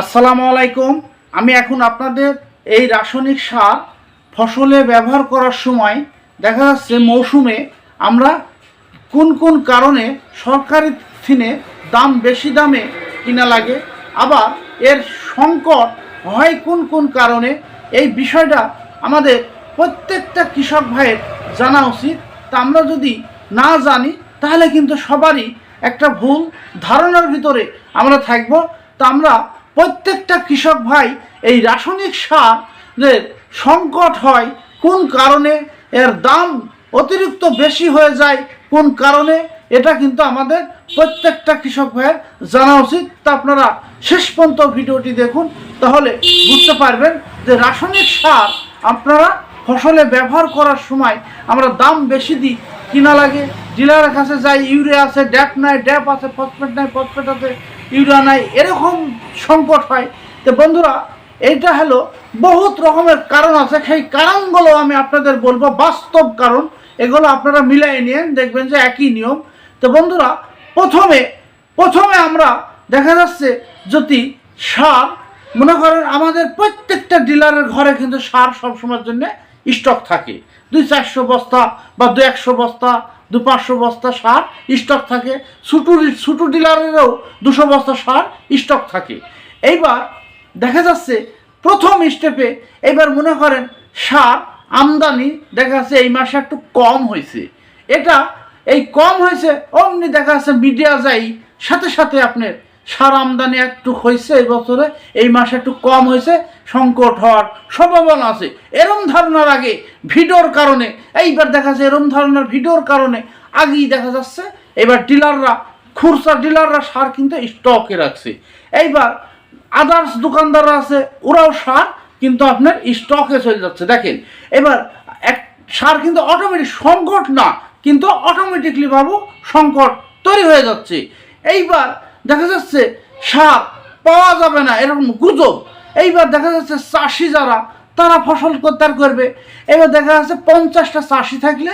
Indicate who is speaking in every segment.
Speaker 1: আসসালামু আলাইকুম। আমি এখন আপনাদের এই রাসায়নিক সার ফসলে ব্যবহার করার সময় দেখা যাচ্ছে মৌসুমে আমরা কোন কোন কারণে সরকারি থিনে দাম বেশি দামে কিনা লাগে, আবার এর সংকট হয় কোন কোন কারণে, এই বিষয়টা আমাদের প্রত্যেকটা কৃষক ভাইয়ের জানা উচিত। তা আমরা যদি না জানি, তাহলে কিন্তু সবারই একটা ভুল ধারণার ভিতরে আমরা থাকব। তা আমরা প্রত্যেকটা কৃষক ভাই এই রাসায়নিক সারের সংকট হয়, কোন কারণে এর দাম অতিরিক্ত বেশি হয়ে যায়, কোন কারণে, এটা কিন্তু আমাদের প্রত্যেকটা কৃষক ভাইয়ের জানা উচিত। তা আপনারা শেষ পর্যন্ত ভিডিওটি দেখুন, তাহলে বুঝতে পারবেন যে রাসায়নিক সার আপনারা ফসলে ব্যবহার করার সময় আমরা দাম বেশি দিই, কিনা লাগে। ডিলারের কাছে যাই, ইউরিয়া আছে ড্যাপ নাই ড্যাপ আছে, ফসফেট নাই, ফসফেট আছে ইউরিয়া নাই এরকম সংকট হয়। তো বন্ধুরা, এইটা হলো বহুত রকমের কারণ আছে। সেই কারণগুলো আমি আপনাদের বলব। বাস্তব কারণ, এগুলো আপনারা মিলাই নিয়ে দেখবেন যে একই নিয়ম। তো বন্ধুরা, প্রথমে প্রথমে আমরা দেখা যাচ্ছে যদি সার, মনে করেন আমাদের প্রত্যেকটা ডিলারের ঘরে কিন্তু সার সবসময়ের জন্য স্টক থাকে। দুই চারশো বস্তা বা দু একশো বস্তা দু পাঁচশো বস্তা সার স্টক থাকে। ছুটু ছুটু ডিলারেরও দুশো বস্তা সার স্টক থাকে। এইবার দেখা যাচ্ছে প্রথম স্টেপে এবার মনে করেন সার আমদানি দেখা যাচ্ছে এই মাসে একটু কম হয়েছে। এটা এই কম হয়েছে, অমনি দেখা যাচ্ছে মিডিয়া যাই, সাথে সাথে আপনার সার আমদানি একটু হয়েছে এই বছরে, এই মাসে একটু কম হয়েছে সংকট হওয়ার সম্ভাবনা আছে। এরম ধারণার আগে ভিডিওর কারণে, এইবার দেখা যাচ্ছে এরম ধারণার ভিডিওর কারণে আগেই দেখা যাচ্ছে, এবার ডিলাররা, খুরসা ডিলাররা সার কিন্তু স্টকে রাখছে। এইবার আদার্স দোকানদাররা আছে, ওরাও সার কিন্তু আপনার স্টকে চলে যাচ্ছে। দেখেন, এবার এক, সার কিন্তু অটোমেটিক সংকট না, কিন্তু অটোমেটিকলি ভাবো সংকট তৈরি হয়ে যাচ্ছে। এইবার দেখা যাচ্ছে সার পাওয়া যাবে না, এরকম গুজব। এইবার দেখা যাচ্ছে চাষি যারা, তারা ফসল করতার করবে। এবার দেখা যাচ্ছে পঞ্চাশটা চাষি থাকলে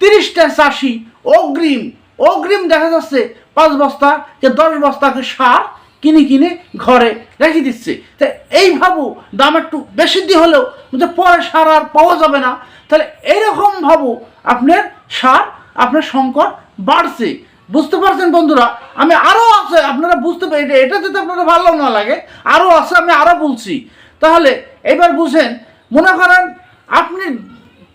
Speaker 1: তিরিশটা চাষি অগ্রিম। অগ্রিম দেখা যাচ্ছে পাঁচ বস্তা যে দশ বস্তাকে সার কিনে কিনে ঘরে রেখে দিচ্ছে। তা এই ভাবু, দাম একটু বেশি দিয়ে হলেও কিন্তু পরে সার আর পাওয়া যাবে না, তাহলে এইরকম ভাবু, আপনার সার, আপনার সংকট বাড়ছে। বুঝতে পারছেন বন্ধুরা? আমি আরও আছে, আপনারা বুঝতে পারি এটা- এটা যদি আপনারা ভালো না লাগে আরও আছে, আমি আরও বলছি। তাহলে এবার বুঝেন, মনে করেন আপনি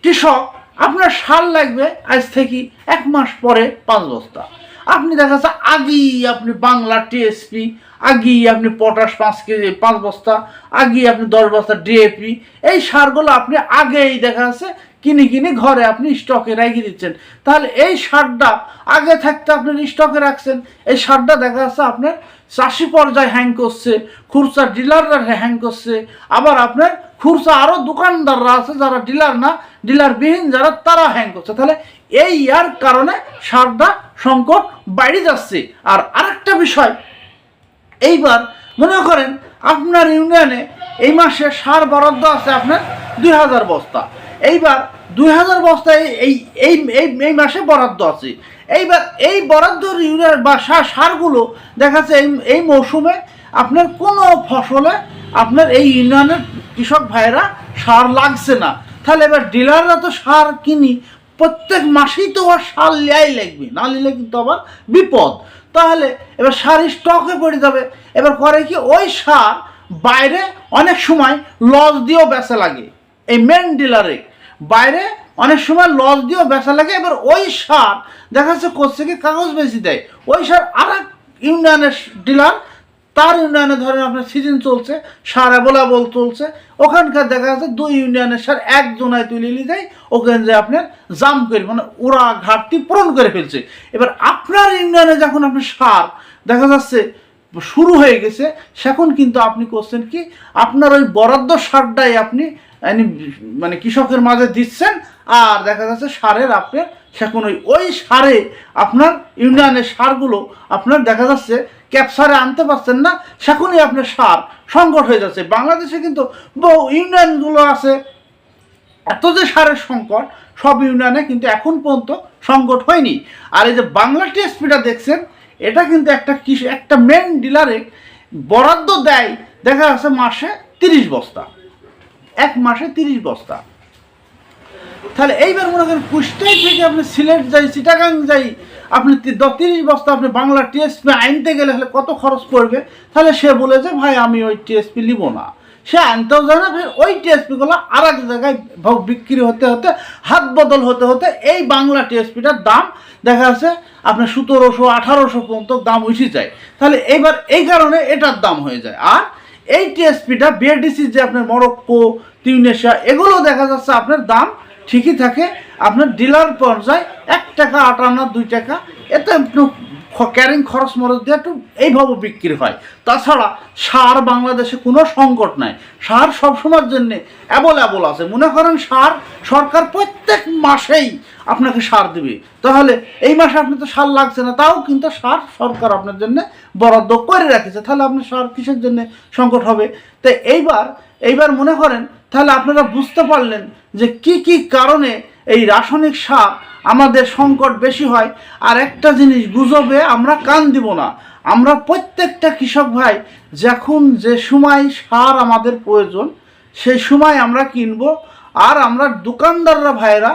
Speaker 1: কৃষক, আপনার সার লাগবে আজ থেকে এক মাস পরে পাঁচ বস্তা। আপনি দেখা যাচ্ছে আগেই আপনি বাংলা টিএসপি আগেই আপনি পটাশ পাঁচ কেজি পাঁচ বস্তা, আগেই আপনি দশ বস্তা ডিএপি এই সারগুলো আপনি আগেই দেখা যাচ্ছে কিনে কিনে ঘরে আপনি স্টকে রেখে দিচ্ছেন। তাহলে এই সারটা আগে থাকতে আপনি স্টকে রাখছেন। এই সারটা দেখা যাচ্ছে আপনার চাষি পর্যায়ে হ্যাং করছে, খুরসা ডিলাররা হ্যাং করছে। আবার আপনার খুরসা আরও দোকানদাররা আছে যারা ডিলার না, ডিলারবিহীন যারা, তারা হ্যাং করছে। তাহলে এই ইয়ার কারণে সারটা সংকট বাইরে যাচ্ছে। আর আরেকটা বিষয়, এইবার মনে করেন আপনার ইউনিয়নে এই মাসে সার বরাদ্দ আছে আপনার দুই হাজার বস্তা। এইবার দুই হাজার বস্তা এই এই এই, এই- মাসে বরাদ্দ আছে। এইবার এই বরাদ্দ ইউনিয়ন বা সার সারগুলো দেখা যাচ্ছে এই এই মৌসুমে আপনার কোনো ফসলে আপনার এই ইউনিয়নের কৃষক ভাইয়েরা সার লাগছে না। তাহলে এবার ডিলাররা তো সার কিনি, প্রত্যেক মাসেই তো আবার সার লেয়াই লাগবে, না নিলে কিন্তু আবার বিপদ। তাহলে এবার সার স্টকে পড়ে যাবে। এবার করে কি ওই সার বাইরে অনেক সময় লস দিয়েও বেচা লাগে। এই মেন ডিলারে বাইরে অনেক সময় লস দিয়েও বেচা লাগে, এবার ওই সার দেখা যাচ্ছে কোথা থেকে কাগজ বেশি দেয়। ওই সার আর এক ইউনিয়নের ডিলার তার ইউনিয়নে ধরেন আপনার সিজন চলছে, সার অ্যাভেলেবল চলছে, ওখানকার দেখা যাচ্ছে দুই ইউনিয়নের সার একজনায় তুলে নিয়ে যায়, ওখানে যে আপনার জাম করে মানে ওরা ঘাটতি পূরণ করে ফেলছে। এবার আপনার ইউনিয়নে যখন আপনি সার দেখা যাচ্ছে শুরু হয়ে গেছে। সেখন কিন্তু আপনি করছেন কি, আপনার ওই বরাদ্দ সারটাই আপনি মানে কৃষকের মাঝে দিচ্ছেন, আর দেখা যাচ্ছে সারের আপনার সেখন ওই ওই সারে আপনার ইউনিয়নের সারগুলো আপনার দেখা যাচ্ছে ক্যাপসারে আনতে পারছেন না, সেখনই আপনার সার সংকট হয়ে যাচ্ছে। বাংলাদেশে কিন্তু বহু ইউনিয়নগুলো আছে, এত যে সারের সংকট, সব ইউনিয়নে কিন্তু এখন পর্যন্ত সংকট হয়নি। আর এই যে বাংলা টিএসপিটা দেখছেন এটা কিন্তু একটা কৃষি একটা মেন ডিলারে বরাদ্দ দেয়, দেখা যাচ্ছে মাসে তিরিশ বস্তা। এক মাসে তিরিশ বস্তা। তাহলে এইবার মনে করেন কুষ্টাই থেকে আপনি সিলেট যাই, চিটাগাং যাই, আপনি তিরিশ বস্তা আপনি বাংলা টিএসপি আনতে গেলে তাহলে কত খরচ পড়বে? তাহলে সে বলে যে, ভাই, আমি ওই টিএসপি নিব না। সে আনতেও যায় না, ফের ওই টিএসপিগুলো আর এক জায়গায় বিক্রি হতে হতে, হাত বদল হতে হতে এই বাংলা টিএসপিটার দাম দেখা যাচ্ছে আপনার সতেরোশো, আঠারোশো পর্যন্ত দাম উঠে যায়। তাহলে এইবার এই কারণে এটার দাম হয়ে যায়। আর এই টিএসপিটা বিএডিসি যে আপনার মরক্কো টিউনেশিয়া এগুলো দেখা যাচ্ছে আপনার দাম ঠিকই থাকে। আপনার ডিলার পর্যায়ে এক টাকা আট আনা দুই টাকা। এতে ক্যারিং খরচ মরচ দিয়ে একটু এইভাবে বিক্রি হয়। তাছাড়া সার বাংলাদেশে কোনো সংকট নাই। সার সবসময়ের জন্যে অ্যাভেলেবল আছে। মনে করেন সার সরকার প্রত্যেক মাসেই আপনাকে সার দিবে। তাহলে এই মাসে আপনি তো সার লাগছে না, তাও কিন্তু সার সরকার আপনার জন্য বরাদ্দ করে রেখেছে। তাহলে আপনার সার কিসের জন্য সংকট হবে? তো এইবার এইবার মনে করেন, তাহলে আপনারা বুঝতে পারলেন যে কি কি কারণে এই রাসায়নিক সার আমাদের সংকট বেশি হয়, আর একটা জিনিস গুজবে, আমরা কান দিব না। আমরা প্রত্যেকটা কৃষক ভাই, যখন যে সময় সার আমাদের প্রয়োজন, সেই সময় আমরা কিনব, আর আমরা দোকানদাররা ভাইরা,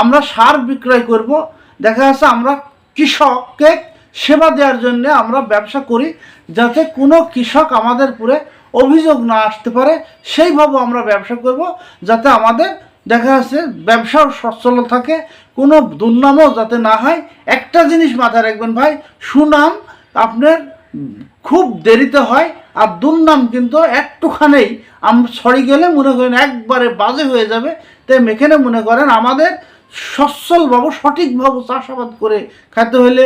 Speaker 1: আমরা সার বিক্রয় করব। দেখা যাচ্ছে আমরা কৃষককে সেবা দেওয়ার জন্য আমরা ব্যবসা করি, যাতে কোনো কৃষক আমাদের পুরে অভিযোগ না আসতে পারে, সেইভাবে আমরা ব্যবসা করব, যাতে আমাদের দেখা যাচ্ছে ব্যবসাও সচ্ছল থাকে, কোনো দুর্নামও যাতে না হয়। একটা জিনিস মাথায় রাখবেন ভাই, সুনাম আপনার খুব দেরিতে হয় আর দুর্নাম কিন্তু একটুখানেই আমরা ছড়ি গেলে মনে করেন একবারে বাজে হয়ে যাবে। তাই এখানে মনে করেন আমাদের সচ্ছলভাবে সঠিকভাবে চাষাবাদ করে খেতে হলে,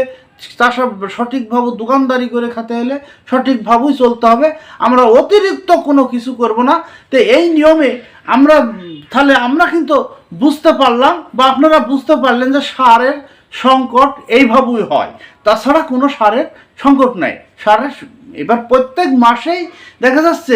Speaker 1: চাষা সঠিকভাবে দোকানদারি করে খেতে হলে সঠিকভাবেই চলতে হবে। আমরা অতিরিক্ত কোনো কিছু করব না। তো এই নিয়মে আমরা তাহলে আমরা কিন্তু বুঝতে পারলাম বা আপনারা বুঝতে পারলেন যে সারের সংকট এইভাবেই হয়। তাছাড়া কোনো সারের সংকট নাই। সারের এবার প্রত্যেক মাসেই দেখা যাচ্ছে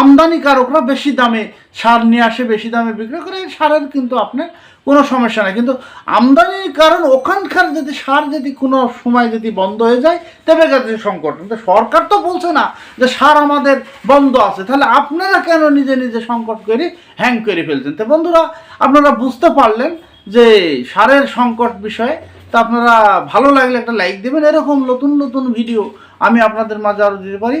Speaker 1: আমদানিকারকরা বেশি দামে সার নিয়ে আসে, বেশি দামে বিক্রি করে সারের কিন্তু আপনার কোনো সমস্যা নেই। কিন্তু আমদানির কারণ ওখানকার যদি সার যদি কোনো সময় যদি বন্ধ হয়ে যায়, তবে গেছে সংকট। কিন্তু সরকার তো বলছে না যে সার আমাদের বন্ধ আছে। তাহলে আপনারা কেন নিজে নিজে সংকট করে হ্যাং করে ফেলছেন? তো বন্ধুরা, আপনারা বুঝতে পারলেন যে সারের সংকট বিষয়ে, তা আপনারা ভালো লাগলে একটা লাইক দেবেন। এরকম নতুন নতুন ভিডিও আমি আপনাদের মাঝে আরও দিতে পারি।